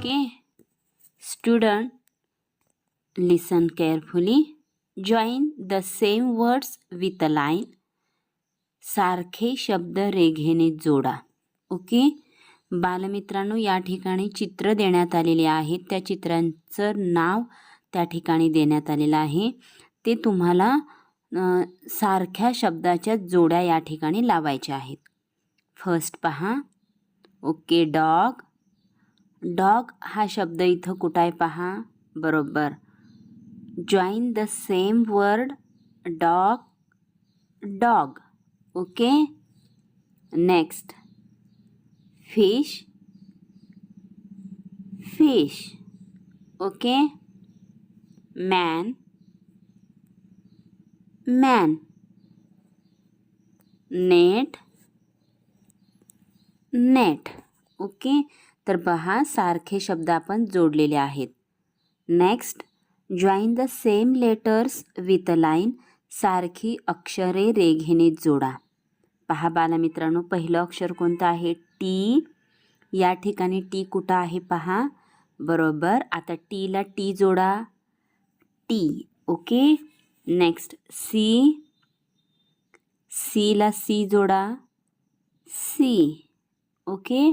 Okay student listen carefully join the same words with a line सारखे शब्द रेघेने जोडा. Okay बालमित्रांनो या ठिकाणी चित्र देण्यात आलेले आहेत त्या चित्रांचं नाव त्या ठिकाणी देण्यात आलेलं आहे. ते तुम्हाला सारख्या शब्दाच्या जोड्या या ठिकाणी लावायच्या आहेत. फर्स्ट पहा. ओके डॉग डॉग हा शब्द कुठं आहे पहा. बरोबर. Join the same word dog dog okay next fish fish okay man man net net okay तर पहा सारखे शब्द आपण जोडलेले आहेत. Next join the same letters with a line सारखी अक्षरे रेघेने जोडा. पहा बालमित्रांनो पहिलं अक्षर कोणतं आहे? टी या ठिकाणी टी कुठं आहे पहा? बरोबर आता टीला टी जोडा. टी ओके नेक्स्ट सी सीला सी जोडा. सी ओके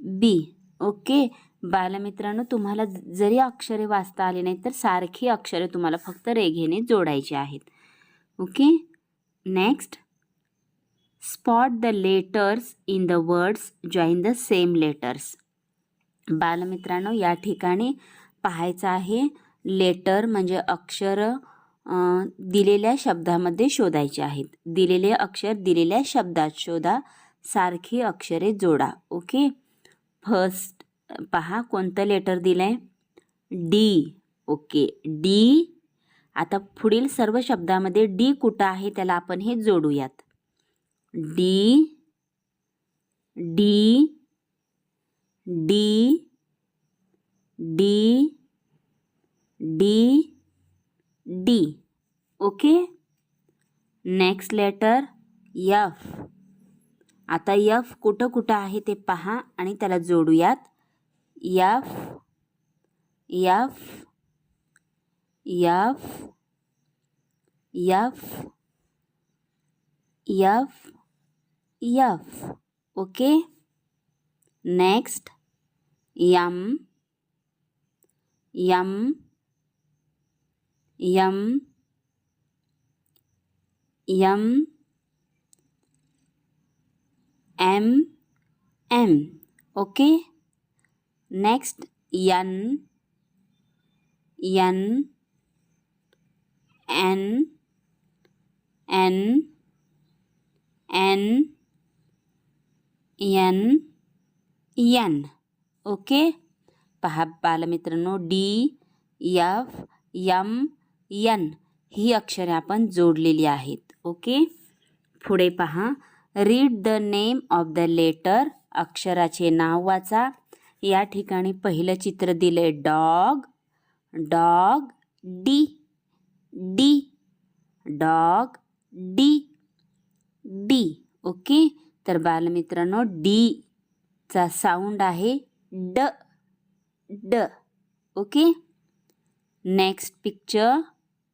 बी ओके बालमित्रांनो तुम्हाला जरी अक्षरे वाचता आली नाही तर सारखी अक्षरे तुम्हाला फक्त रेघेने जोडायची आहेत. Okay next spot the letters in the words join the same letters बालमित्रांनो या ठिकाणी पाहायचं आहे लेटर म्हणजे अक्षर दिलेल्या शब्दामध्ये शोधायचे आहेत. दिलेले अक्षर दिलेल्या शब्दात शोधा सारखी अक्षरे जोडा. ओके फर्स्ट पहा कोणतं लेटर दिलं आहे डी ओके. डी आता पुढील सर्व शब्दामध्ये डी कुठं आहे त्याला आपण हे जोडूयात. D D D D D D okay next letter F आता यफ कुठं कुठं आहे ते पहा आणि त्याला जोडूयात. F F F F F F okay next M M M M M M okay? Next N N N N N N N okay? पहा बालमित्रांनो डी यफ यम यन ही अक्षरे आपण जोडलेली आहेत ओके? पुढे पहा. Read the name of the letter अक्षराचे नाव वाचा. या ठिकाणी पहिलं चित्र दिले dog dog D D dog D D okay तर बालमित्रांनो डी चा साऊंड आहे ड ड okay next picture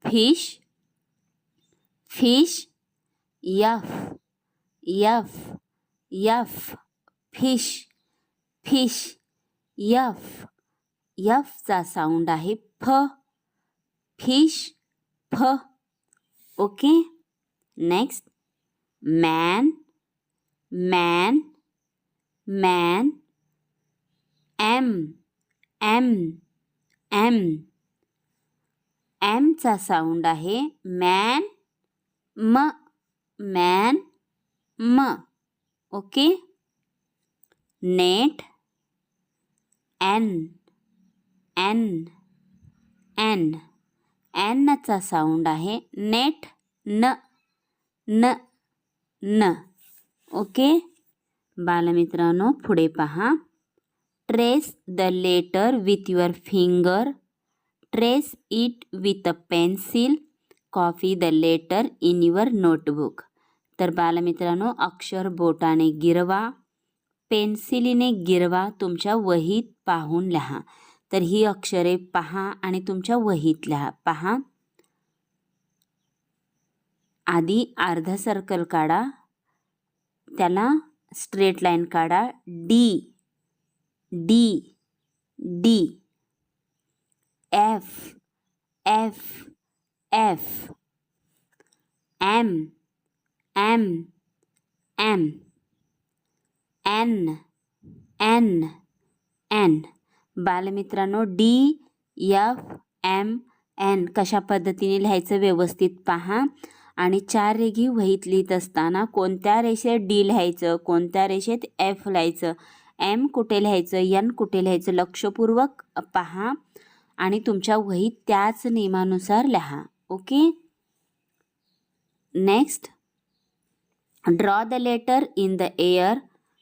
fish fish F F F fish fish F यफचा sound आहे फ फ़िश फ okay next man man man M M M एमचा sound आहे मॅन म मॅन म okay? Net N N N. एनचा sound आहे. नेट न न न. ओके? बालमित्रांनो पुढे पहा. Trace the letter with your finger trace it with a pencil copy the letter in your notebook तर बालमित्रांनो अक्षर बोटाने गिरवा पेन्सिलीने गिरवा तुमच्या वहीत पाहून लिहा. तर ही अक्षरे पहा आणि तुमच्या वहीत लिहा. पहा. आधी अर्धा सर्कल काढा. त्याला स्ट्रेट लाईन काढा. D D D F F F M M M N N N बालमित्रांनो डी एफ एम एन कशा पद्धतीने लिहायचं व्यवस्थित पहा. आणि चार रेघी वहीत लिहित असताना कोणत्या रेषेत डी लिहायचं कोणत्या रेषेत एफ लिहायचं एम कुठे लिहायचं एन कुठे लिहायचं लक्षपूर्वक पहा. आणि तुमच्या वहीत त्याच नियमानुसार लिहा. Okay? Next draw the letter in the air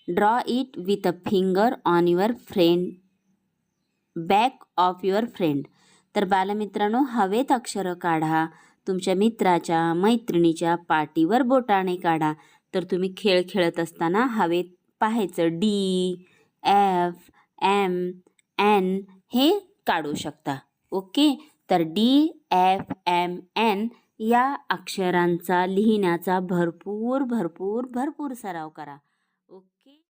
draw it with a finger on your friend back of your friend तर बालमित्रांनो हवेत अक्षरं काढा. तुमच्या मित्राच्या मैत्रिणीच्या पाठीवर बोटाने काढा. तर तुम्ही खेळ खेळत असताना हवेत पाहायचं डी एफ एम एन हे काढू शकता. ओके? तर डी एफ एम एन या अक्षरांचा लिहिण्याचा भरपूर भरपूर भरपूर सराव करा.